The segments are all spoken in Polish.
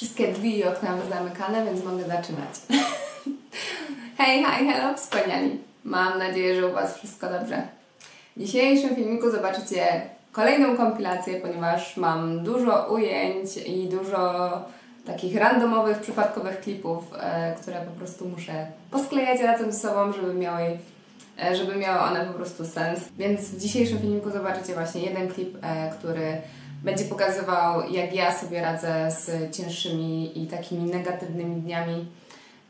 Wszystkie drzwi i okna zamykane, więc mogę zaczynać. Hej, hi, hello, wspaniali. Mam nadzieję, że u Was wszystko dobrze. W dzisiejszym filmiku zobaczycie kolejną kompilację, ponieważ mam dużo ujęć i dużo takich randomowych, przypadkowych klipów, e, które po prostu muszę posklejać razem ze sobą, żeby miały, e, żeby miały one po prostu sens. Więc w dzisiejszym filmiku zobaczycie właśnie jeden klip, e, który będzie pokazywał, jak ja sobie radzę z cięższymi i takimi negatywnymi dniami,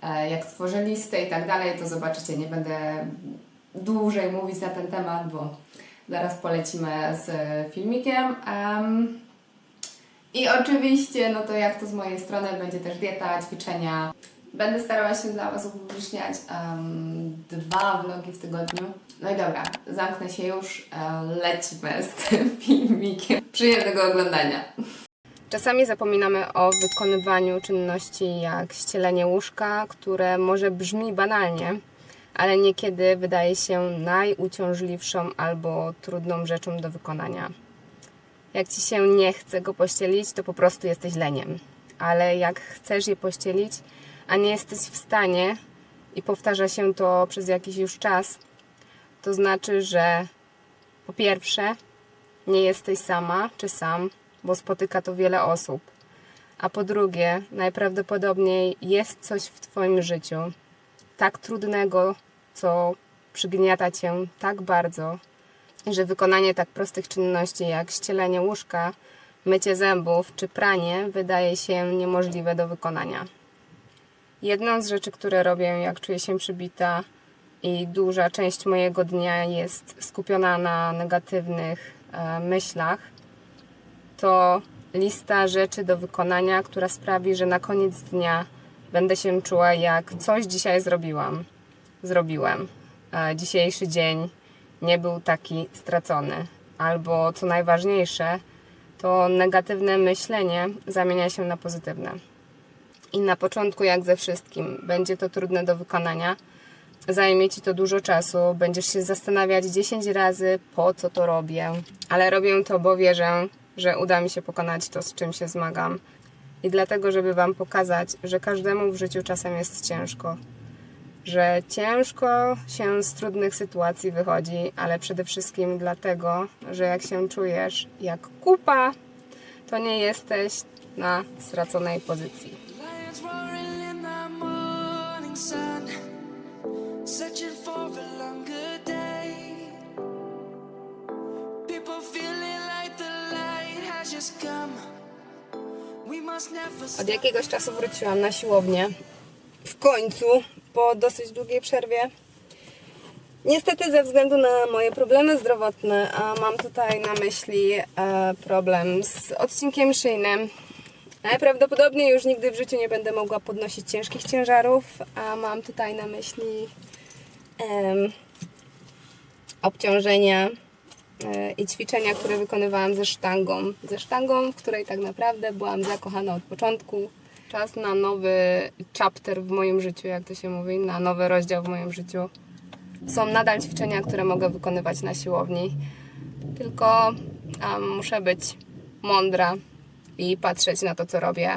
e, jak tworzę listę i tak dalej, to zobaczycie, nie będę dłużej mówić na ten temat, bo zaraz polecimy z filmikiem. Em, I oczywiście, no to jak to z mojej strony, będzie też dieta, ćwiczenia. Będę starała się dla Was upubliczniać em, dwa vlogi w tygodniu. No i dobra, zamknę się już, e, lecimy z tym filmikiem. Przyjemnego oglądania. Czasami zapominamy o wykonywaniu czynności jak ścielenie łóżka, które może brzmi banalnie, ale niekiedy wydaje się najuciążliwszą albo trudną rzeczą do wykonania. Jak ci się nie chce go pościelić, to po prostu jesteś leniem. Ale jak chcesz je pościelić, a nie jesteś w stanie i powtarza się to przez jakiś już czas, to znaczy, że po pierwsze nie jesteś sama czy sam, bo spotyka to wiele osób. A po drugie, najprawdopodobniej jest coś w Twoim życiu tak trudnego, co przygniata Cię tak bardzo, że wykonanie tak prostych czynności jak ścielenie łóżka, mycie zębów czy pranie wydaje się niemożliwe do wykonania. Jedną z rzeczy, które robię, jak czuję się przybita i duża część mojego dnia jest skupiona na negatywnych e, myślach, to lista rzeczy do wykonania, która sprawi, że na koniec dnia będę się czuła jak coś dzisiaj zrobiłam. Zrobiłem. E, Dzisiejszy dzień nie był taki stracony. Albo co najważniejsze, to negatywne myślenie zamienia się na pozytywne. I na początku, jak ze wszystkim, będzie to trudne do wykonania. Zajmie ci to dużo czasu, będziesz się zastanawiać 10 razy, po co to robię, ale robię to, bo wierzę, że uda mi się pokonać to, z czym się zmagam. I dlatego, żeby Wam pokazać, że każdemu w życiu czasem jest ciężko. Że ciężko się z trudnych sytuacji wychodzi, ale przede wszystkim dlatego, że jak się czujesz jak kupa, to nie jesteś na straconej pozycji. Sun, searching for a longer day. People feeling like the light has just come. We must never Od jakiegoś czasu wróciłam na siłownię. W końcu, po dosyć długiej przerwie. Niestety ze względu na moje problemy zdrowotne, a mam tutaj na myśli e, problem z odcinkiem szyjnym. Najprawdopodobniej już nigdy w życiu nie będę mogła podnosić ciężkich ciężarów, a mam tutaj na myśli em, obciążenia e, i ćwiczenia, które wykonywałam ze sztangą. Ze sztangą, w której tak naprawdę byłam zakochana od początku. Czas na nowy chapter w moim życiu, jak to się mówi, na nowy rozdział w moim życiu. Są nadal ćwiczenia, które mogę wykonywać na siłowni, tylko em, muszę być mądra i patrzeć na to, co robię.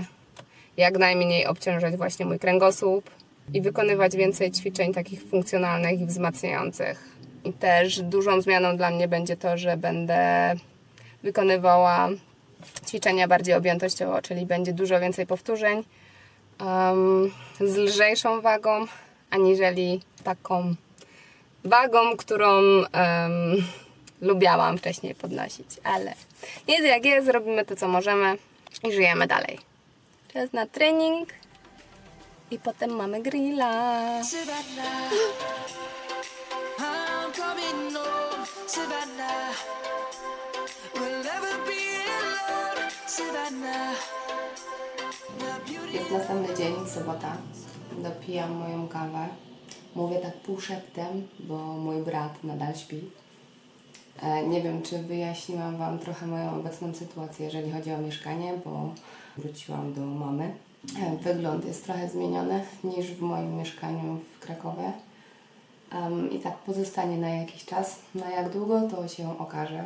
Jak najmniej obciążać właśnie mój kręgosłup i wykonywać więcej ćwiczeń takich funkcjonalnych i wzmacniających. I też dużą zmianą dla mnie będzie to, że będę wykonywała ćwiczenia bardziej objętościowo, czyli będzie dużo więcej powtórzeń em, z lżejszą wagą, aniżeli taką wagą, którą em, lubiałam wcześniej podnosić, ale jest jak jest, robimy to co możemy i żyjemy dalej. Czas na trening i potem mamy grilla. Jest następny dzień, sobota. Dopijam moją kawę. Mówię tak półszeptem, bo mój brat nadal śpi. E, Nie wiem, czy wyjaśniłam Wam trochę moją obecną sytuację, jeżeli chodzi o mieszkanie, bo wróciłam do mamy. E, Wygląd jest trochę zmieniony niż w moim mieszkaniu w Krakowie. Em, I tak pozostanie na jakiś czas. Na jak długo to się okaże.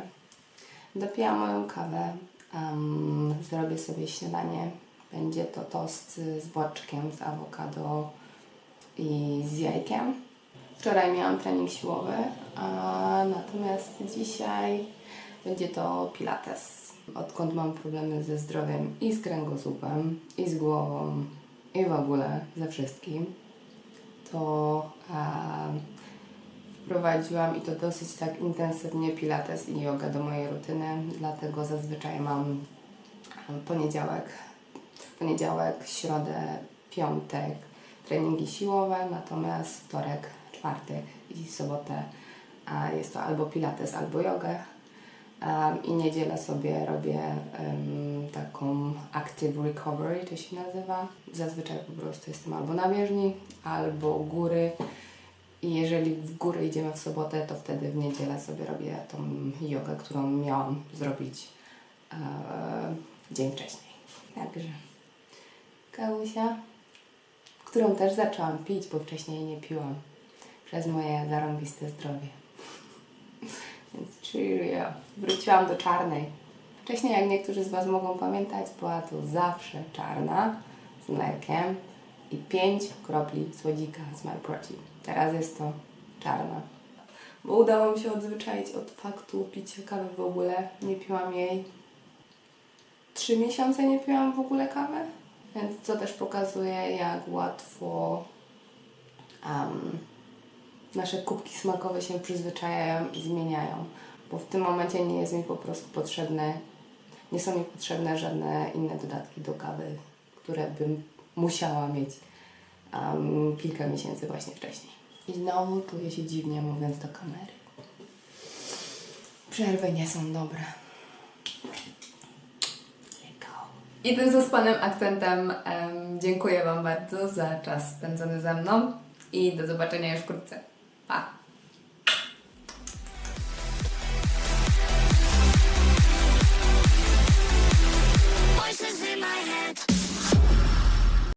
Dopijam moją kawę, em, zrobię sobie śniadanie, Będzie to tost z błaczkiem, z awokado i z jajkiem. Wczoraj miałam trening siłowy, a natomiast dzisiaj będzie to pilates. Odkąd mam problemy ze zdrowiem i z kręgosłupem, i z głową, i w ogóle ze wszystkim, to wprowadziłam i to dosyć tak intensywnie pilates i yoga do mojej rutyny, dlatego zazwyczaj mam poniedziałek, poniedziałek, środę, piątek treningi siłowe, natomiast wtorek, czwartek i sobotę jest to albo pilates, albo jogę. I niedzielę sobie robię taką active recovery, to się nazywa. Zazwyczaj po prostu jestem albo na bieżni, albo góry. I jeżeli w góry idziemy w sobotę, to wtedy w niedzielę sobie robię tą jogę, którą miałam zrobić e, dzień wcześniej. Także kawusia, którą też zaczęłam pić, bo wcześniej nie piłam przez moje zarąbiste zdrowie. Więc cheerio. Wróciłam do czarnej. Wcześniej, jak niektórzy z Was mogą pamiętać, była to zawsze czarna z mlekiem i 5 kropli słodzika z My Protein. Teraz jest to czarna. Bo udało mi się odzwyczaić od faktu picia kawy w ogóle. Nie piłam jej 3 miesiące nie piłam w ogóle kawy. Więc co też pokazuje, jak łatwo um, nasze kubki smakowe się przyzwyczajają i zmieniają. Bo w tym momencie nie jest mi po prostu potrzebne, nie są mi potrzebne żadne inne dodatki do kawy, które bym musiała mieć um, kilka miesięcy właśnie wcześniej. I znowu czuję się dziwnie mówiąc do kamery. Przerwy nie są dobre. I tym zaspanym akcentem em, dziękuję Wam bardzo za czas spędzony ze mną i do zobaczenia już wkrótce. Bye. Voices in my head.